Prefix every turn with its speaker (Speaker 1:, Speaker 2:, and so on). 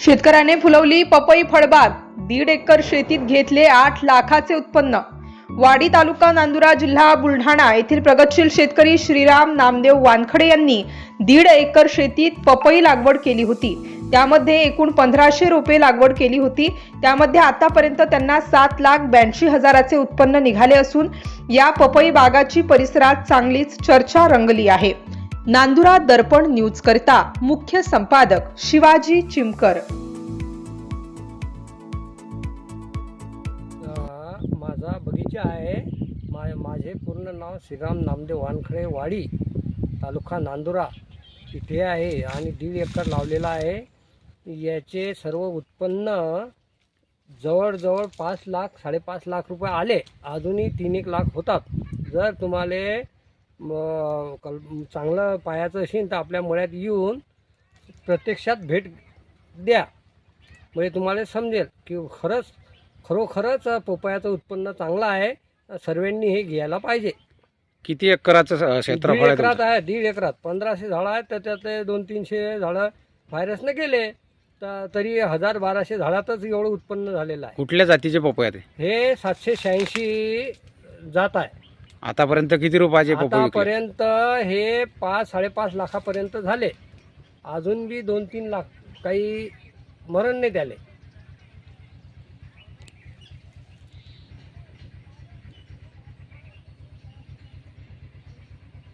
Speaker 1: शेतकऱ्याने फुलवली पपई फळबाग. दीड एकर शेतीत घेतले आठ लाखाचे उत्पन्न. वाडी तालुका नांदुरा जिल्हा बुलढाणा येथील प्रगतशील शेतकरी श्रीराम नामदेव वानखडे यांनी दीड एकर शेतीत पपई लागवड केली होती. त्यामध्ये एकूण पंधराशे रोपे लागवड केली होती. त्यामध्ये आतापर्यंत त्यांना सात लाख ब्याऐंशी हजाराचे उत्पन्न निघाले असून या पपई बागाची परिसरात चांगलीच चर्चा रंगली आहे. नांदुरा दर्पण न्यूज करता मुख्य संपादक शिवाजी चिमकर.
Speaker 2: माझा बगीचा आहे. मा माझे पूर्ण नाव श्रीराम नामदेव वानखडे वाडी तालुका नांदुरा. इथे आहे आणि दीड एकर लावलेला आहे. याचे सर्व उत्पन्न जवळजवळ पाच लाख साडेपाच लाख रुपये आले. अजूनही तीन एक लाख होतात. जर तुम्हाला म, कल चांगलं पाहायचं असेल तर आपल्या मळ्यात येऊन प्रत्यक्षात भेट द्या. म्हणजे तुम्हाला समजेल की खरंच खरोखरच पोपयाचं उत्पन्न चांगलं आहे सर्वांनी हे घ्यायला पाहिजे.
Speaker 3: किती एकराचं क्षेत्रफळ
Speaker 2: एकरात? आहे दीड एकरात. पंधराशे झाडं आहेत तर त्यातले दोन तीनशे झाडं व्हायरसनं गेले तर तरी हजार बाराशे झाडातच एवढं उत्पन्न झालेलं आहे.
Speaker 3: कुठल्या जातीचे हे?
Speaker 2: हे सातशे शहाऐंशी जात आहे.
Speaker 3: आतापर्यंत किती रुपयाचे पपई विकले?
Speaker 2: आतापर्यंत हे पाच साडेपाच लाखापर्यंत झाले अजून बी दोन तीन लाख काही मरण नाही त्याले